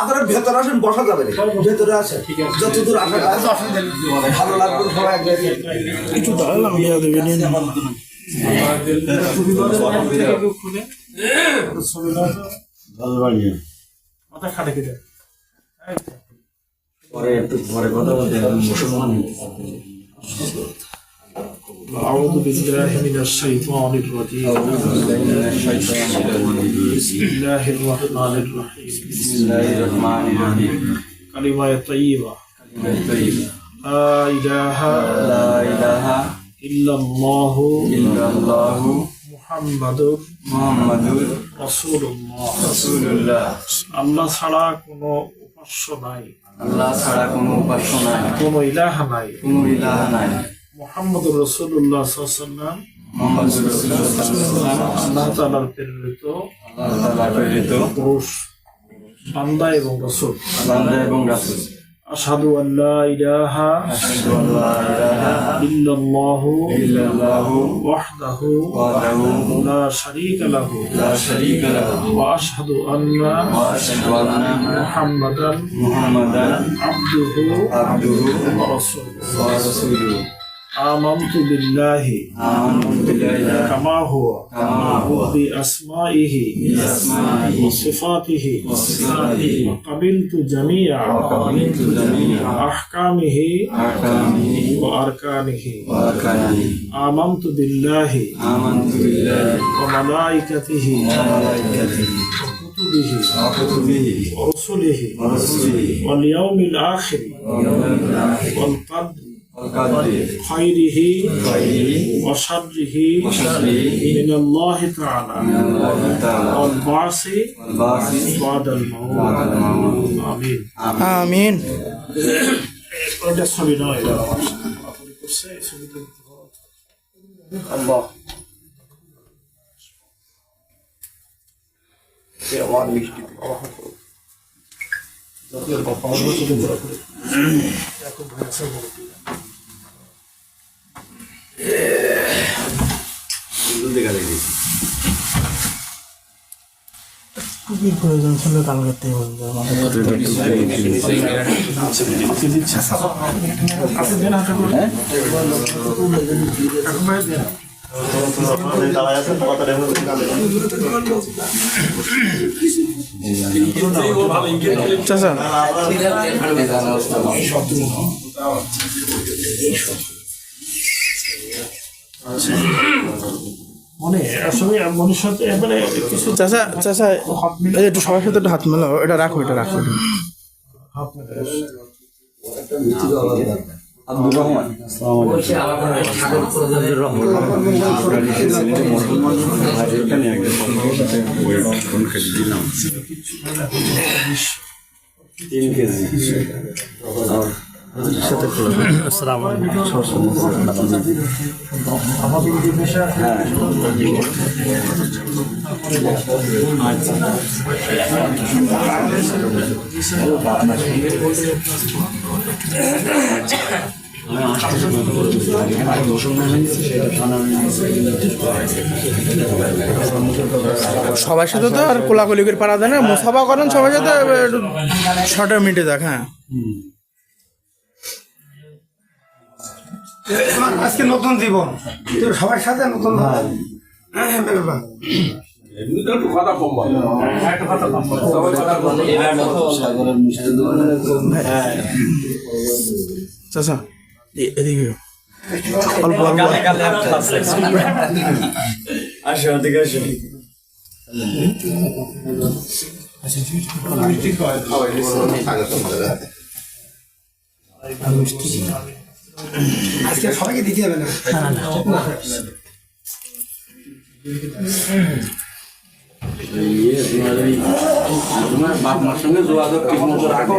আপনারা ভেতরে আসেন বসা যাবে ভেতরে আছে। যতদূর আসা ভালো লাগবে সবাই এক দাঁড়ালাম ইয়া দেবে নিয়ে নাও। খুলে ছবিটা মাথা খাটে কেটে পরে একটু পরে কথা বলতে মুসলমান। أعوذ بالله من الشيطان الرجيم بسم الله الرحمن الرحيم بسم الله الرحمن الرحيم كلمة طيبة لا إله لا إله إلا الله إلا الله محمد محمد رسول الله رسول الله আল্লাহ ছাড়া কোনো উপাস্য নাই আল্লাহ ছাড়া কোনো উপাস্য নাই কোনো ইলাহ নাই কোনো ইলাহ নাই মোহাম্মদ রসুল্লাহ সাল্লাম মোহাম্মদ আল্লাহ তালার প্রেরিত। প্রেরিত। পুরুষ বান্দা এবং রসুল। বান্দা এবং রাসূল। آمنت بالله. كما هو. بأسمائه. وصفاته. وقبلت جميع أحكامه وأركانه. آمنت بالله. وملائكته. وكتبه. ورسله. ورسله. واليوم الآخر. والقدر. خيره خيره وشره وشره من الله تعالى من الله تعالى والبعث والبعث بعد بعد الموت الموت آمين আমিন ওইটা ছবি নয় এটা আমার সাথে ঘোরাঘুরি করছে এই ছবিটা দিতে পারো। আল্লাহ এ আমার মিষ্টি আল্লাহ করুন। যতই কথা বলবো, ততই ঘোরাঘুরি। এখন বলে দেখা দেখি। কি প্রয়োজন ছিল আমাদের চাচা মনে মানে কিছু চাচা চাচা একটু সবার সাথে একটু হাত মেলাও এটা রাখো এটা রাখো এটা। আব্দুর রহমান। তিন কেজি। সবার সাথে তো আর কোলাকুলি করে পারা যায় না। মুসাফা করেন সবার সাথে একটু শর্টে মিটে যাক হ্যাঁ। আজকে নতুন জীবন। সবার সাথে নতুন ভাবে। হ্যাঁ, বাবা। চাচা এদিকে অল্প আসো আসো। আজকে সবাইকে দিতে হবে না। তোমার বাপ মার সঙ্গে যোগাযোগ ঠিক মতো রাখো